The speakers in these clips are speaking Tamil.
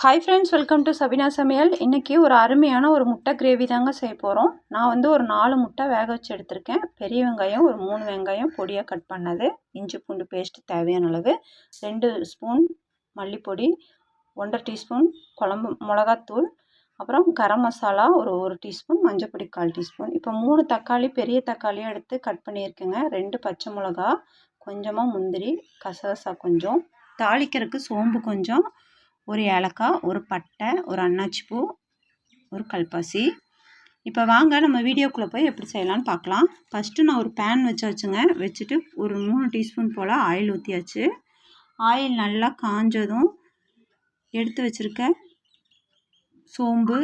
Hi friends welcome to Sabina சமையல் இன்றைக்கி ஒரு அருமையான ஒரு முட்டை கிரேவி தாங்க செய்ய போகிறோம் நான் வந்து ஒரு நாலு முட்டை வேக வச்சு எடுத்திருக்கேன். பெரிய வெங்காயம் ஒரு மூணு வெங்காயம் பொடியாக கட் பண்ணது. இஞ்சி பூண்டு பேஸ்ட்டு தேவையான அளவு. ரெண்டு ஸ்பூன் மல்லிப்பொடி ஒன்றரை டீஸ்பூன் குழம்பு மிளகாத்தூள் அப்புறம் கரம் மசாலா ஒரு ஒரு டீஸ்பூன் மஞ்சப்பொடி கால் டீஸ்பூன் இப்போ மூணு தக்காளி பெரிய தக்காளியாக எடுத்து கட் பண்ணியிருக்கேங்க. ரெண்டு பச்சை மிளகா கொஞ்சமாக முந்திரி கசகசா கொஞ்சம் தாளிக்கிறதுக்கு சோம்பு கொஞ்சம் ஒரு ஏலக்காய் ஒரு பட்டை ஒரு அன்னாச்சி பூ ஒரு கல்பாசி. இப்போ வாங்க நம்ம வீடியோக்குள்ளே போய் எப்படி செய்யலான்னு பார்க்கலாம். ஃபஸ்ட்டு நான் ஒரு பேன் வச்சாச்சுங்க. வச்சுட்டு ஒரு மூணு டீஸ்பூன் போல் ஆயில் ஊற்றியாச்சு ஆயில் நல்லா காஞ்சதும் எடுத்து வச்சுருக்க சோம்பு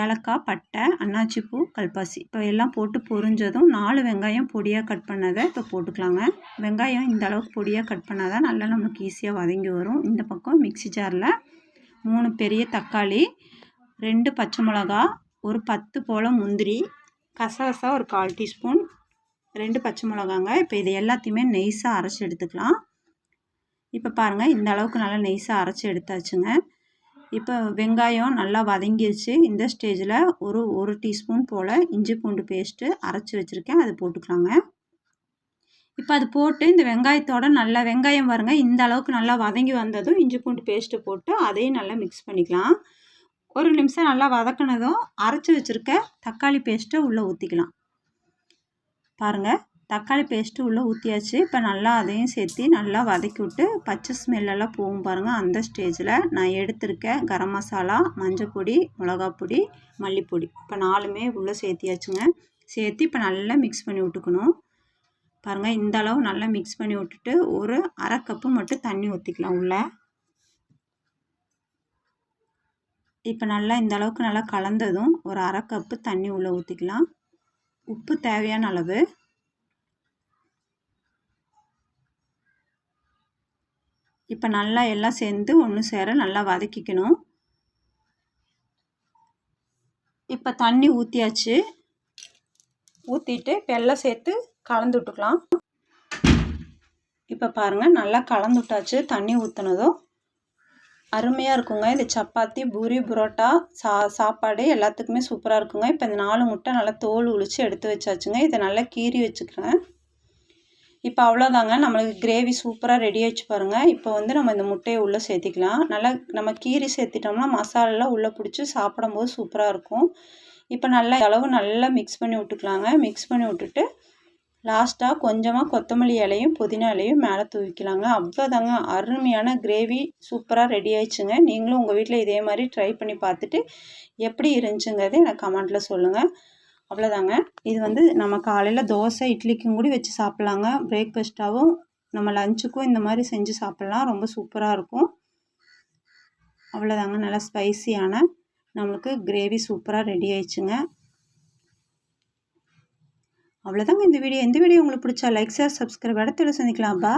ஏலக்காய் பட்டை அன்னாச்சிப்பூ கல்பாசி. இப்போ எல்லாம் போட்டு பொரிஞ்சதும் நாலு வெங்காயம் பொடியாக கட் பண்ணதை இப்போ போட்டுக்கலாங்க. வெங்காயம் இந்த அளவுக்கு பொடியாக கட் பண்ணால் தான் நல்லா நமக்கு ஈஸியாக வதங்கி வரும். இந்த பக்கம் மிக்சி ஜாரில் மூணு பெரிய தக்காளி ரெண்டு பச்சை மிளகா ஒரு பத்து போல் முந்திரி கசகசா ஒரு கால் டீஸ்பூன் ரெண்டு பச்சை மிளகாங்க. இப்போ இது எல்லாத்தையுமே நெய்ஸாக அரைச்சி எடுத்துக்கலாம். இப்போ பாருங்கள் இந்த அளவுக்கு நல்லா நெய்ஸாக அரைச்சி எடுத்தாச்சுங்க. இப்போ வெங்காயம் நல்லா வதங்கிடுச்சு இந்த ஸ்டேஜில் ஒரு ஒரு டீஸ்பூன் போல் இஞ்சி பூண்டு பேஸ்ட்டு அரைச்சி வச்சுருக்கேன். அது போட்டுக்கலாங்க. இப்போ அது போட்டு இந்த வெங்காயத்தோட நல்லா வெங்காயம் பாருங்கள் இந்த அளவுக்கு நல்லா வதங்கி வந்ததும் இஞ்சி பூண்டு பேஸ்ட்டு போட்டு அதையும் நல்லா மிக்ஸ் பண்ணிக்கலாம். ஒரு நிமிஷம் நல்லா வதக்கினதும் அரைச்சி வச்சுருக்க தக்காளி பேஸ்ட்டை உள்ளே ஊற்றிக்கலாம் பாருங்கள் தக்காளி பேஸ்ட்டு உள்ளே ஊற்றியாச்சு இப்போ நல்லா அதையும் சேர்த்து நல்லா வதக்கி விட்டு பச்சை ஸ்மெல்லெல்லாம் போகும் பாருங்கள் அந்த ஸ்டேஜில் நான் எடுத்திருக்கேன் கரம் மசாலா மஞ்சள் பொடி மிளகாப்பொடி மல்லிப்பொடி. இப்போ நாலுமே உள்ளே சேர்த்தியாச்சுங்க. சேர்த்து இப்போ நல்லா மிக்ஸ் பண்ணி விட்டுக்கணும். பாருங்கள் இந்த அளவு நல்லா மிக்ஸ் பண்ணி விட்டுட்டு ஒரு அரை கப்பு மட்டும் தண்ணி ஊற்றிக்கலாம் உள்ளே. இப்போ நல்லா இந்த அளவுக்கு நல்லா கலந்ததும் ஒரு அரை கப்பு தண்ணி உள்ளே ஊற்றிக்கலாம் உப்பு தேவையான அளவு. இப்போ நல்லா எல்லாம் சேர்ந்து ஒன்று சேர நல்லா வதக்கிக்கணும். இப்போ தண்ணி ஊற்றியாச்சு ஊற்றிட்டு இப்போ எல்லாம் சேர்த்து கலந்து விட்டுக்கலாம். இப்போ பாருங்கள் நல்லா கலந்து விட்டாச்சு. தண்ணி ஊற்றுனதும் அருமையாக இருக்குங்க. இது சப்பாத்தி பூரி புரோட்டா சா சாப்பாடு எல்லாத்துக்குமே சூப்பராக இருக்குங்க. இப்போ இந்த நாலு முட்டை நல்லா தோல் உளித்து எடுத்து வச்சாச்சுங்க. இதை நல்லா கீறி வச்சுக்கிறேன். இப்போ அவ்வளோதாங்க நம்மளுக்கு கிரேவி சூப்பராக ரெடி ஆச்சு பாருங்கள் இப்போ வந்து நம்ம இந்த முட்டையை உள்ளே சேர்த்திக்கலாம். நல்லா நம்ம கீரி சேர்த்திட்டோம்னா மசாலாலாம் உள்ளே பிடிச்சி சாப்பிடும்போது சூப்பராக இருக்கும். இப்போ நல்லா அளவு நல்லா மிக்ஸ் பண்ணி விட்டுக்கலாங்க. மிக்ஸ் பண்ணி விட்டுட்டு லாஸ்ட்டாக கொஞ்சமாக கொத்தமல்லி இலையும் புதினா இலையும் மேலே தூவிக்கலாங்க. அவ்வளோதாங்க அருமையான கிரேவி சூப்பராக ரெடி ஆயிடுச்சுங்க. நீங்களும் உங்கள் வீட்டில் இதே மாதிரி ட்ரை பண்ணி பார்த்துட்டு எப்படி இருந்துச்சுங்கிறது எனக்கு கமெண்ட்டில் சொல்லுங்கள் அவ்வளோதாங்க இது வந்து நம்ம காலையில் தோசை இட்லிக்கும் கூட வச்சு சாப்பிட்லாங்க. பிரேக்ஃபாஸ்ட்டாகவும் நம்ம லஞ்சுக்கும் இந்த மாதிரி செஞ்சு சாப்பிட்லாம். ரொம்ப சூப்பராக இருக்கும். அவ்வளோதாங்க நல்லா ஸ்பைசியான நம்மளுக்கு கிரேவி சூப்பராக ரெடி ஆயிடுச்சுங்க. அவ்வளோதாங்க இந்த வீடியோ இந்த வீடியோ உங்களுக்கு பிடிச்சா லைக் ஷேர் சப்ஸ்கிரைப் இடத்துல சந்திக்கலாம். பா